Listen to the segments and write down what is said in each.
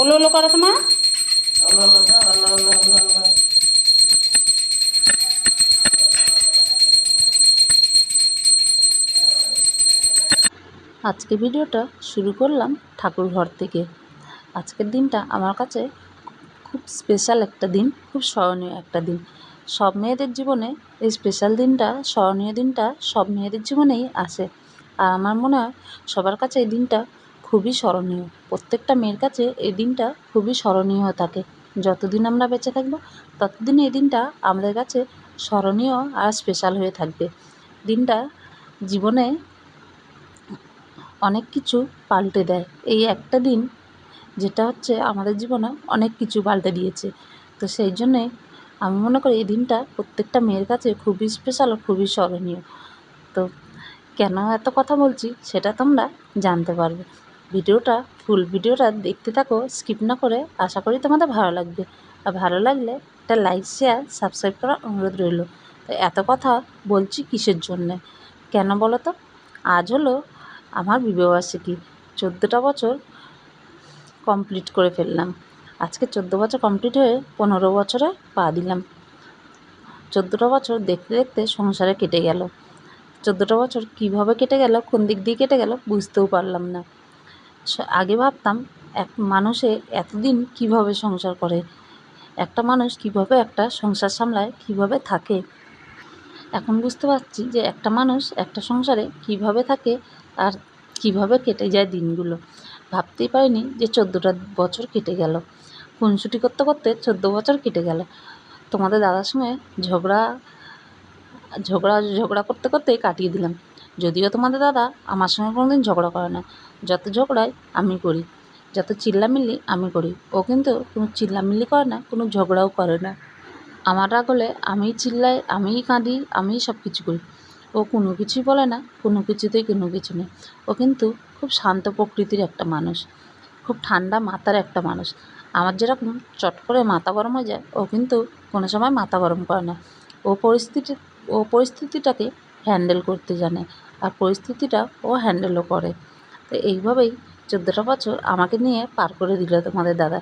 ওলো ওলো করো তো মা। আজকে ভিডিওটা শুরু করলাম ঠাকুর ঘর থেকে। আজকের দিনটা আমার কাছে খুব স্পেশাল একটা দিন, খুব স্মরণীয় একটা দিন। সব মেয়েদের জীবনে এই স্পেশাল দিনটা, স্মরণীয় দিনটা সব মেয়েদের জীবনেই আসে। আর আমার মনে হয় সবার কাছে এই দিনটা খুবই স্মরণীয়। প্রত্যেকটা মেয়ের কাছে এই দিনটা খুবই স্মরণীয় থাকে যতদিন আমরা বেঁচে থাকব, ততদিন এই দিনটা আমাদের কাছে স্মরণীয় আর স্পেশাল হয়ে থাকবে। দিনটা জীবনে অনেক কিছু পাল্টে দেয়। এই একটা দিন যেটা হচ্ছে আমাদের জীবনে অনেক কিছু পাল্টে দিয়েছে। তো সেই জন্যে আমি মনে করি এই দিনটা প্রত্যেকটা মেয়ের কাছে খুবই স্পেশাল খুবই স্মরণীয়। তো কেন এত কথা বলছি সেটা তোমরা জানতে পারবে। ভিডিওটা ফুল ভিডিওটা দেখতে থাকো স্কিপ না করে, আশা করি তোমাদের ভালো লাগবে। আর ভালো লাগলে একটা লাইক শেয়ার সাবস্ক্রাইব করার অনুরোধ রইল। তো এত কথা বলছি কিসের জন্যে? কেন বলো তো? আজ হলো আমার বিবাহবার্ষিকী। চোদ্দোটা বছর কমপ্লিট করে ফেললাম। আজকে চোদ্দ বছর কমপ্লিট হয়ে পনেরো বছরে পা দিলাম। চোদ্দোটা বছর দেখতে দেখতে সংসারে কেটে গেল। চোদ্দোটা বছর কীভাবে কেটে গেল, কোন দিক দিয়ে কেটে গেল বুঝতেও পারলাম না। আগে ভাবতাম এক মানুষে এতদিন কীভাবে সংসার করে? একটা মানুষ কীভাবে একটা সংসার সামলায়, কীভাবে থাকে? এখন বুঝতে পারছি যে একটা মানুষ একটা সংসারে কীভাবে থাকে আর কীভাবে কেটে যায় দিনগুলো। ভাবতেই পারিনি যে চোদ্দোটা বছর কেটে গেল। খুনসুটি করতে করতে চোদ্দ বছর কেটে গেল। তোমাদের দাদার সঙ্গে ঝগড়া ঝগড়া ঝগড়া করতে করতে কাটিয়ে দিলাম। যদিও তোমাদের দাদা আমার সঙ্গে কোনো দিন ঝগড়া করে না। যত ঝগড়াই আমি করি, যত চিল্লামিল্লি আমি করি, ও কিন্তু কোনো চিল্লামিল্লি করে না, কোনো ঝগড়াও করে না। আমার রাগ হলে আমিই চিল্লাই, আমিই কাঁদি, আমিই সব কিছু করি। ও কোনো কিছুই বলে না, কোনো কিছুতেই কোনো কিছু নেই। ও কিন্তু খুব শান্ত প্রকৃতির একটা মানুষ, খুব ঠান্ডা মাথার একটা মানুষ। আমার যেরকম চট করে মাথা গরম হয়ে যায়, ও কিন্তু কোনো সময় মাথা গরম করে না। ও পরিস্থিতি, ও পরিস্থিতিটাকে হ্যান্ডেল করতে জানে আর পরিস্থিতিটা ও হ্যান্ডেলও করে। তো এইভাবেই চোদ্দোটা বছর আমাকে নিয়ে পার করে দিল তোমাদের দাদা।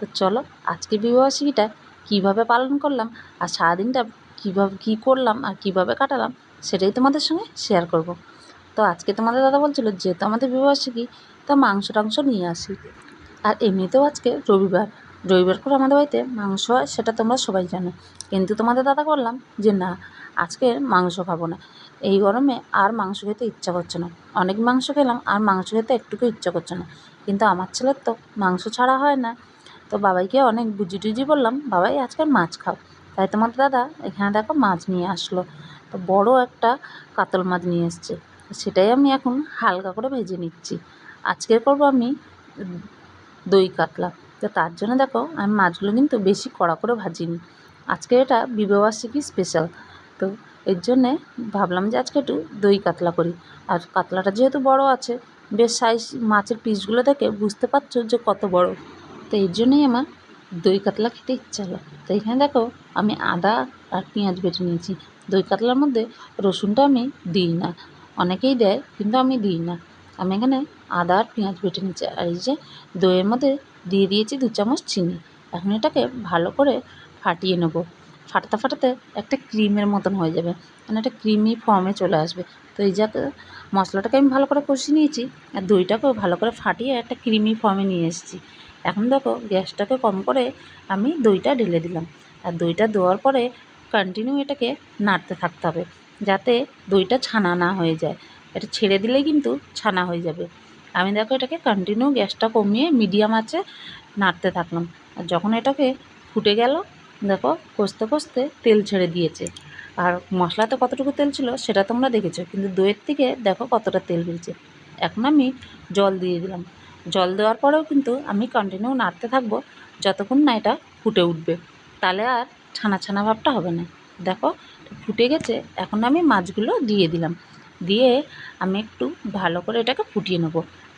তো চলো আজকে বিবাহবার্ষিকীটা কীভাবে পালন করলাম আর সারাদিনটা কীভাবে কী করলাম আর কীভাবে কাটালাম সেটাই তোমাদের সঙ্গে শেয়ার করব। তো আজকে তোমাদের দাদা বলছিল, যেহেতু আমাদের বিবাহবার্ষিকী, তো মাংস টাংস নিয়ে আসি। আর এমনিতেও আজকে রবিবার রবিবার করে আমাদের বাড়িতে মাংস হয়, সেটা তোমরা সবাই জানো। কিন্তু তোমাদের দাদা বললাম যে, না, আজকে মাংস খাব না। এই গরমে আর মাংস খেতে ইচ্ছা করছে না। অনেক মাংস খেলাম, আর মাংস খেতে একটুকু ইচ্ছা করছে না। কিন্তু আমার ছেলের তো মাংস ছাড়া হয় না। তো বাবাইকে অনেক বুঝি টুজি বললাম, বাবাই, আজকে মাছ খাও। তাই তোমাদের দাদা এখানে দেখো মাছ নিয়ে আসলো। তো বড় একটা কাতল মাছ নিয়ে এসছে। সেটাই আমি এখন হালকা করে ভেজে নিচ্ছি। আজকে করব আমি দই কাতলা। তো তার জন্য দেখো, আমি মাছগুলো কিন্তু বেশি কড়া করে ভাজিনি। আজকে এটা বিবাহবার্ষিকী স্পেশাল তো এর জন্যে ভাবলাম যে আজকে একটু দই কাতলা করি। আর কাতলাটা যেহেতু বড় আছে, বেশ সাইজ মাছের পিসগুলো দেখে বুঝতে পারছ যে কত বড়। তো এর জন্যই আমার দই কাতলা খেতে ইচ্ছা হলো। তো এখানে দেখো, আমি আদা আর পেঁয়াজ বেটে নিয়েছি। দই কাতলার মধ্যে রসুনটা আমি দিই না। অনেকেই দেয়, কিন্তু আমি দিই না। আমি এখানে আদা আর পেঁয়াজ বেটে নিচ্ছি আর এই যে দইয়ের মধ্যে দিয়ে দিয়েছি দু চামচ চিনি। এখন এটাকে ভালো করে ফাটিয়ে নেব। ফাটাতে ফাটাতে একটা ক্রিমের মতন হয়ে যাবে। মানে একটা ক্রিমি ফর্মে চলে আসবে। তো এই যাকে, মশলাটাকে আমি ভালো করে কষিয়ে নিয়েছি আর দইটাকেও ভালো করে ফাটিয়ে একটা ক্রিমি ফর্মে নিয়ে এসেছি। এখন দেখো, গ্যাসটাকে কম করে আমি দইটা ঢেলে দিলাম। আর দইটা দেওয়ার পরে কন্টিনিউ এটাকে নাড়তে থাকতে হবে। যাতে দইটা ছানা না হয়ে যায়। এটা ছেড়ে দিলেই কিন্তু ছানা হয়ে যাবে। আমি দেখো এটাকে কন্টিনিউ গ্যাসটা কমিয়ে মিডিয়াম আছে নাড়তে থাকলাম। আর যখন এটাকে ফুটে গেল, দেখো কষতে কষতে তেল ছেড়ে দিয়েছে। আর মশলাতে কতটুকু তেল ছিল সেটা তোমরা দেখেছ, কিন্তু দইয়ের থেকে দেখো কতটা তেল বেরিয়েছে। এখন আমি জল দিয়ে দিলাম। জল দেওয়ার পরেও কিন্তু আমি কন্টিনিউ নাড়তে থাকব যতক্ষণ না এটা ফুটে উঠবে। তাহলে আর ছানা ছানা ভাবটা হবে না। দেখো ফুটে গেছে, এখন আমি মাছগুলো দিয়ে দিলাম। দিয়ে আমি একটু ভালো করে এটাকে ফুটিয়ে নেব।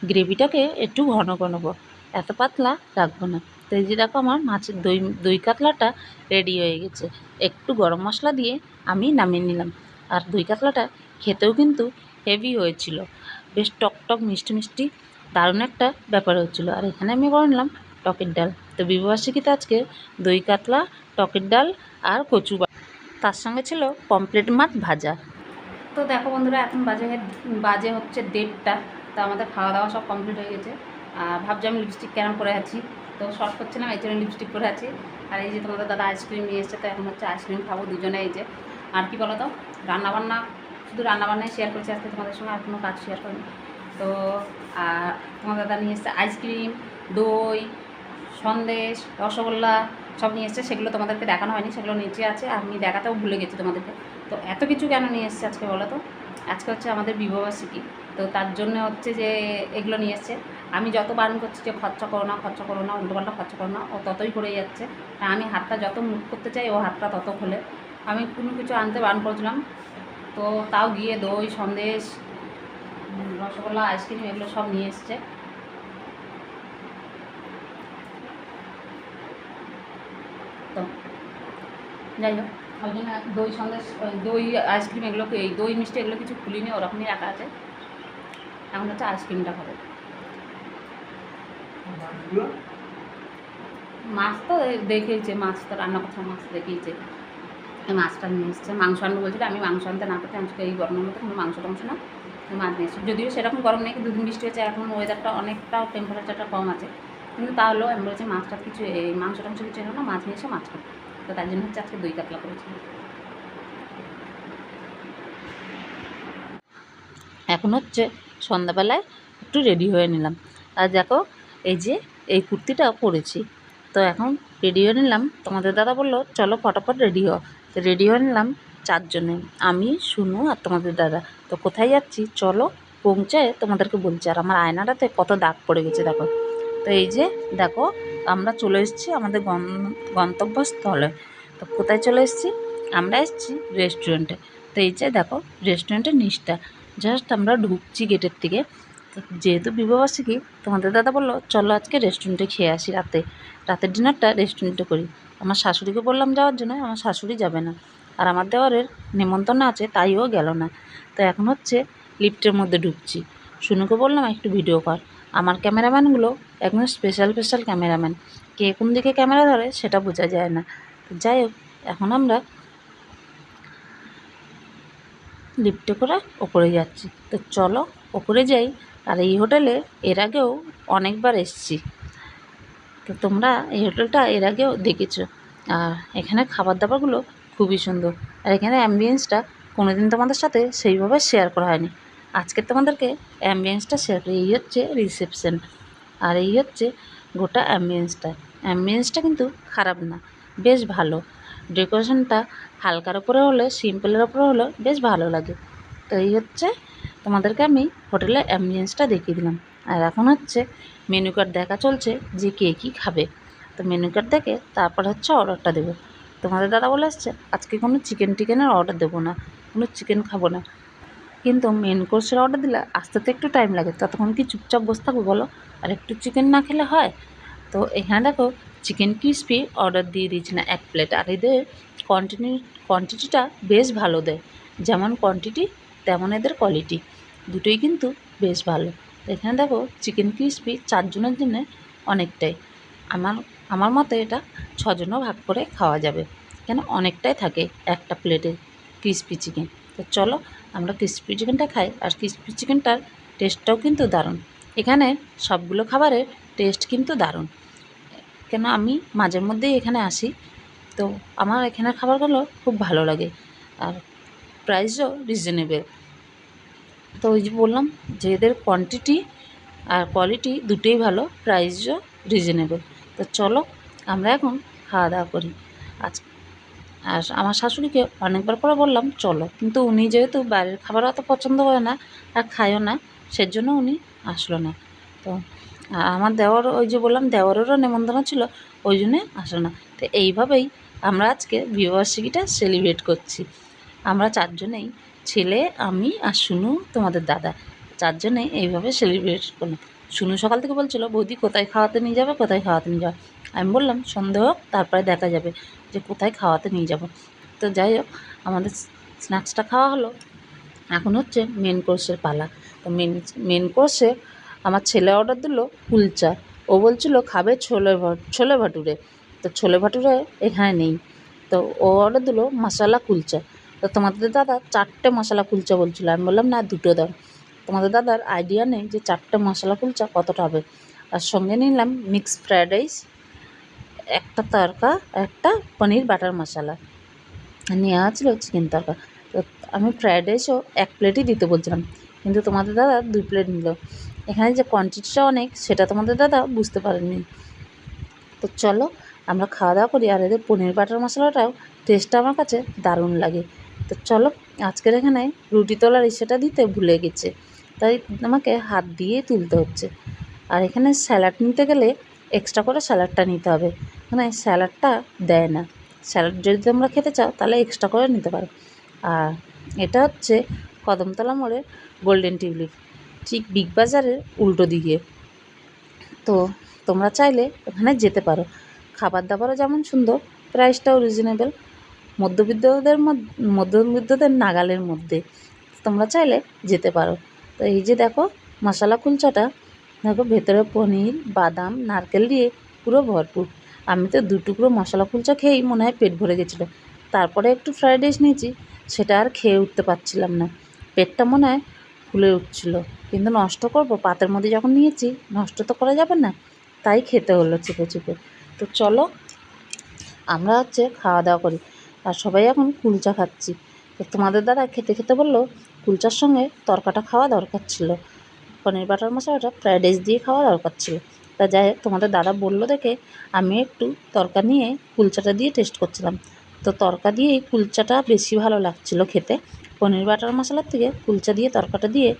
গ্রেভিটাকে একটু ঘন করে নেব এত পাতলা রাখব না। তো এই যে দেখো আমার মাছের দই দই কাতলাটা রেডি হয়ে গেছে। একটু গরম মশলা দিয়ে আমি নামিয়ে নিলাম। আর দই কাতলাটা খেতেও কিন্তু হেভি হয়েছিল। বেশ টক টক, মিষ্টি মিষ্টি দারুণ একটা ব্যাপার হচ্ছিল আর এখানে আমি করে নিলাম টকের ডাল। তো বিবাহবার্ষিকীতে আজকে দই কাতলা, টকের ডাল আর কচু তার সঙ্গে ছিল পমপ্লেট মাছ ভাজা। তো দেখো বন্ধুরা, এখন বাজে বাজে হচ্ছে দেড়টা। তো আমাদের খাওয়া দাওয়া সব কমপ্লিট হয়ে গেছে। ভাবছি আমি লিপস্টিক কেন পরে আছি? তো শর্ট করছিলাম, এই জন্য লিপস্টিক পরে আছি। আর এই যে তোমাদের দাদা আইসক্রিম নিয়ে এসছে, তো এখন হচ্ছে আইসক্রিম খাব দুজনে এই যে। আর কি বলো তো? রান্নাবান্না, শুধু রান্নাবান্নাই শেয়ার করছি আজকে তোমাদের সঙ্গে, আর কোনো কাজ শেয়ার করিনি তো, আর তোমার দাদা নিয়ে এসছে আইসক্রিম দই, সন্দেশ, রসগোল্লা সব নিয়ে এসছে, সেগুলো তোমাদেরকে দেখানো হয়নি, সেগুলো নিচে আছে আমি দেখাতেও ভুলে গেছি তোমাদেরকে। তো এত কিছু কেন নিয়ে এসছে আজকে বলো তো? আজকে হচ্ছে আমাদের বিবাহবার্ষিকী তো তার জন্য হচ্ছে যে এগুলো নিয়ে এসছে। আমি যত বারণ করছি যে খরচা করো না, খরচা করো না, উল্টোপাল্টা খরচা করো না, ও ততই করে যাচ্ছে। আমি হাতটা যত মুখ করতে চাই, ও হাতটা তত খোলে। আমি কোনো কিছু আনতে বারণ করেছিলাম। তো তাও গিয়ে দই, সন্দেশ রসগোল্লা, আইসক্রিম এগুলো সব নিয়ে এসছে। তো যাই হোক ওই জন্য দই, সন্দেশ, দই, আইসক্রিম এগুলো এই দই মিষ্টি এগুলো কিছু খুলিনি, ওরকমই রাখা আছে। এখন হচ্ছে আইসক্রিমটা খাব। মাছ তো দেখিয়েছে মাছ তো রান্না করছে মাছ দেখিয়েছে মাছটা নিয়ে এসছে মাংস আনব বলছিল আমি মাংস আনতে না করতে আজকে এই গরমের মধ্যে কোনো মাংস টাংস না মাছ নিয়ে এসেছি। যদিও সেরকম গরম নেই দুদিন বৃষ্টি হয়েছে এখন ওয়েদারটা অনেকটা টেম্পারেচারটা কম আছে। কিন্তু তাহলেও আমি বলেছি মাছটা কিছু এই মাংস টাংস কিছু এলো না মাছ নিয়ে এসে মাছ খাব। তো তার জন্য হচ্ছে আজকে দই কাতলা করেছি। এখন হচ্ছে সন্ধ্যাবেলায় একটু রেডি হয়ে নিলাম। আর দেখো, এই যে এই কুর্তিটা পরেছি। তো এখন রেডি হয়ে নিলাম। তোমাদের দাদা বলল, চলো ফটাফট রেডি হও। তো রেডি হয়ে নিলাম চারজনে, আমি, শুনু আর তোমাদের দাদা। তো কোথায় যাচ্ছি? চলো পৌঁছায় তোমাদেরকে বলছি। আর আমার আয়নাটাতে কত দাগ পড়ে গেছে, দেখো। তো এই যে, দেখো, আমরা চলে এসেছি আমাদের গন- গন্তব্যস্থলে। তো কোথায় চলে এসেছি? আমরা এসেছি রেস্টুরেন্টে তো এই যে, দেখো রেস্টুরেন্টের নিচটা। জাস্ট আমরা ঢুকছি গেটের থেকে যেহেতু বিবাহবার্ষিকী তোমাদের দাদা বলল, চলো আজকে রেস্টুরেন্টে খেয়ে আসি রাতে। রাতের ডিনারটা রেস্টুরেন্টে করি। আমার শাশুড়িকে বললাম, যাওয়ার জন্য আমার শাশুড়ি যাবে না। আর আমার দেওয়ারের নেমন্তন্ন আছে তাইও গেল না। তো এখন হচ্ছে লিফটের মধ্যে ঢুকছি। শুনুকে বললাম, একটু ভিডিও কর। আমার ক্যামেরাম্যানগুলো একদম স্পেশাল স্পেশাল ক্যামেরাম্যান। কে কোন দিকে ক্যামেরা ধরে সেটা বোঝা যায় না। যাই হোক, এখন আমরা লিফটে করে ওপরে যাচ্ছি। তো চলো ওপরে যাই। আর এই হোটেলে এর আগেও অনেকবার এসছি। তো তোমরা এই হোটেলটা এর আগেও দেখেছ। আর এখানে খাবার দাবারগুলো খুবই সুন্দর। আর এখানে অ্যাম্বিয়েন্সটা কোনোদিন তোমাদের সাথে সেইভাবে শেয়ার করা হয়নি। আজকে তোমাদেরকে অ্যাম্বিয়েন্সটা শেয়ার করি। এই হচ্ছে রিসেপশন আর এই হচ্ছে গোটা অ্যাম্বিয়েন্সটা অ্যাম্বিয়েন্সটা কিন্তু খারাপ না, বেশ ভালো। ডেকোরেশনটা হালকার ওপরে হলে সিম্পলের ওপরে হলে বেশ ভালো লাগে। তো এই হচ্ছে তোমাদেরকে আমি হোটেলের অ্যাম্বিয়েন্সটা দেখিয়ে দিলাম। আর এখন হচ্ছে মেনু কার্ড দেখা চলছে যে কে কী খাবে। তো মেনু কার্ড দেখে তারপর হচ্ছে অর্ডারটা দেবো। তোমাদের দাদা বলে আসছে, আজকে কোনো চিকেন টিকেনের অর্ডার দেবো না, কোনো চিকেন খাব না। কিন্তু মেন কোর্সের অর্ডার দিলে আসতে তো একটু টাইম লাগে, ততক্ষণ কি চুপচাপ বসে থাকব বলো? আর একটু চিকেন না খেলে হয়? তো এখানে দেখো চিকেন ক্রিসপি অর্ডার দিয়ে দিয়েছি না, এক প্লেট আর এদের কোয়ান্টিটি কোয়ান্টিটিটা বেশ ভালো দেয়। যেমন কোয়ান্টিটি তেমন এদের কোয়ালিটি দুটোই কিন্তু বেশ ভালো। এখানে দেখো চিকেন ক্রিসপি চারজনের জন্য অনেকটাই। আমার আমার মতে এটা ছজনও ভাগ করে খাওয়া যাবে। কেন অনেকটাই থাকে একটা প্লেটে ক্রিসপি চিকেন তো চলো আমরা ক্রিসপি চিকেনটা খাই, আর ক্রিসপি চিকেনটার টেস্টটাও কিন্তু দারুণ। এখানে সবগুলো খাবারের টেস্ট কিন্তু দারুণ। কেন আমি মাঝে মধ্যেই এখানে আসি। তো আমার এখানের খাবারগুলো খুব ভালো লাগে আর প্রাইসও রিজনেবল তো ওই যে বললাম যে এদের কোয়ান্টিটি আর কোয়ালিটি দুটোই ভালো প্রাইসও রিজনেবল তো চলো আমরা এখন খাওয়া দাওয়া করি। আজ আর আমার শাশুড়িকে অনেকবার করে বললাম, চলো। কিন্তু উনি যেহেতু বাইরের খাবার অত পছন্দ করে না আর খায়ও না, সেজন্য উনি আসলো না। তো আর আমার দেওয়ার, ওই যে বললাম, দেওয়ারেরও নেমন্তন্ন ছিল, ওই জন্যে আসলো না। তো এইভাবেই আমরা আজকে বিবাহবার্ষিকীটা সেলিব্রেট করছি। আমরা চারজনেই, ছেলে, আমি আর শুনু, তোমাদের দাদা চারজনে এইভাবে সেলিব্রেট করলাম। শুনু সকাল থেকে বলছিল, বৌদি, কোথায় খাওয়াতে নিয়ে যাবে, কোথায় খাওয়াতে নিয়ে যাবে? আমি বললাম, সন্ধে হোক, তারপরে দেখা যাবে যে কোথায় খাওয়াতে নিয়ে যাব। তো যাই হোক, আমাদের স্ন্যাক্সটা খাওয়া হলো। এখন হচ্ছে মেন কোর্সের পালা। তো মেন মেন কোর্সে আমার ছেলে অর্ডার দিল কুলচা। ও বলছিল, খাবে ছোলে ছোলে ভাটুরে। তো ছোলে ভাটুরে এখানে নেই। তো ও অর্ডার দিলো মশালা কুলচা। তো তোমাদের দাদা চারটে মশলা কুলচা বলছিল। আমি বললাম, না, দুটো দাও। তোমাদের দাদার আইডিয়া নেই যে চারটে মশলা কুলচা কতটা হবে। আর সঙ্গে নিলাম মিক্স ফ্রায়েড রাইস একটা তরকা, একটা পনির বাটার মশলা। নেওয়া ছিল চিকেন তরকা। তো আমি ফ্রায়েড রাইসও এক প্লেটই দিতে বলছিলাম। কিন্তু তোমাদের দাদা দুই প্লেট নিল। এখানে যে কোয়ান্টিটিটা অনেক, সেটা তোমাদের দাদা বুঝতে পারেননি। তো চলো, আমরা খাওয়া দাওয়া করি, আর এদের পনির বাটার মশলাটাও টেস্টটা আমার কাছে দারুণ লাগে। তো চলো, আজকের এখানে রুটি তোলার ইসেটা দিতে ভুলে গেছে, তাই আমাকে হাত দিয়েই তুলতে হচ্ছে। আর এখানে স্যালাড নিতে গেলে এক্সট্রা করে স্যালাডটা নিতে হবে এখানে স্যালাডটা দেয় না। স্যালাড যদি তোমরা খেতে চাও, তাহলে এক্সট্রা করে নিতে পারো। আর এটা হচ্ছে কদমতলা মোড়ের গোল্ডেন টিউলিপ ঠিক বিগ বাজারের উল্টো দিকে। তো তোমরা চাইলে ওখানে যেতে পারো। খাবার দাবারও যেমন সুন্দর প্রাইসটাও রিজনেবল মধ্যবিত্তদের মধ্য- মধ্যবিত্তদের নাগালের মধ্যে তোমরা চাইলে যেতে পারো। তো এই যে দেখো, মশলা কুলচাটা, দেখো ভেতরে পনির, বাদাম, নারকেল দিয়ে পুরো ভরপুর। আমি তো দু টুকরো মশলা কুলচা খেয়েই মনে হয় পেট ভরে গেছিল। তারপরে একটু ফ্রাইড রাইস নিয়েছি, সেটা আর খেয়ে উঠতে পারছিলাম না। পেটটা মনে হয় ফুলে উঠছিল। কিন্তু নষ্ট করব? পাতের মধ্যে যখন নিয়েছি, নষ্ট তো করা যাবে না। তাই খেতে হলো চেপে চেপে। তো চলো, আমরা হচ্ছে খাওয়া দাওয়া করি। আর সবাই এখন কুলচা খাচ্ছি। তো তোমাদের দ্বারা খেতে খেতে বলল, কুলচার সঙ্গে তরকাটা খাওয়া দরকার ছিল। পনির বাটার মশলাটা ফ্রাইড রাইস দিয়ে খাওয়া দরকার ছিল। তা যাই হোক, তোমাদের দাদা বলল দেখে, আমি একটু তরকা নিয়ে কুলচাটা দিয়ে টেস্ট করছিলাম। তো তরকা দিয়েই কুলচাটা বেশি ভালো লাগছিল খেতে। পনির বাটার মশলার থেকে কুলচা দিয়ে, তরকাটা দিয়ে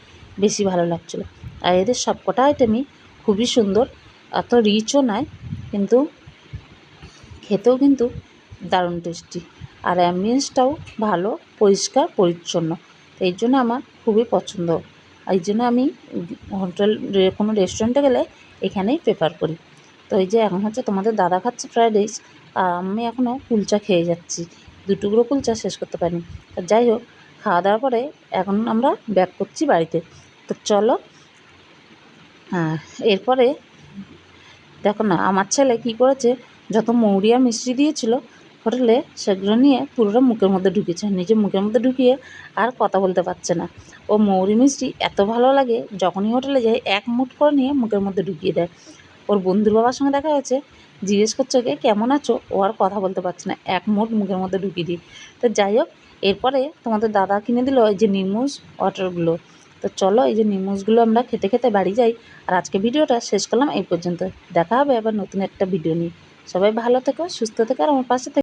বেশি ভালো লাগছিল। আর এদের সবকটা আইটেমই খুবই সুন্দর, এত রিচও নয়, কিন্তু খেতেও কিন্তু দারুণ টেস্টি আর অ্যাম্বিয়েন্সটাও ভালো, পরিষ্কার, পরিচ্ছন্ন। এই জন্য আমার খুবই পছন্দ। এই জন্য আমি হোটেল কোনো রেস্টুরেন্টে গেলে এখানেই প্রেফার করি। তো এই যে এখন হচ্ছে তোমাদের দাদা খাচ্ছে ফ্রাইড রাইস আর আমি এখনও কুলচা খেয়ে যাচ্ছি। দুটুকরো কুলচা শেষ করতে পারিনি। যাই হোক খাওয়া দাওয়ার পরে এখন আমরা ব্যাক করছি বাড়িতে। তো চলো হ্যাঁ এরপরে দেখো না, আমার ছেলে কী করেছে, যত মৌরিয়া মিষ্টি দিয়েছিল হোটেলে, সেগুলো নিয়ে পুরোটা মুখের মধ্যে ঢুকেছে। নিজে মুখের মধ্যে ঢুকিয়ে আর কথা বলতে পারছে না। ও মৌরি মিষ্টি এত ভালো লাগে, যখনই হোটেলে যায়, এক মুঠ করে নিয়ে মুখের মধ্যে ঢুকিয়ে দেয়। ওর বন্ধুর বাবার সঙ্গে দেখা হয়েছে, জিজ্ঞেস করছে ওকে কেমন আছো? ও আর কথা বলতে পারছে না, এক মুঠ মুখের মধ্যে ঢুকিয়ে দিই। তো যাই হোক এরপরে তোমাদের দাদা কিনে দিল এই যে নিমুজ ওয়াটারগুলো। তো চলো এই যে নিমুজগুলো আমরা খেতে খেতে বাড়ি যাই। আর আজকে ভিডিওটা শেষ করলাম এই পর্যন্ত। দেখা হবে আবার নতুন একটা ভিডিও নিয়ে। সবাই ভালো থেকো, সুস্থ থেকো, আর আমার পাশে থেকো।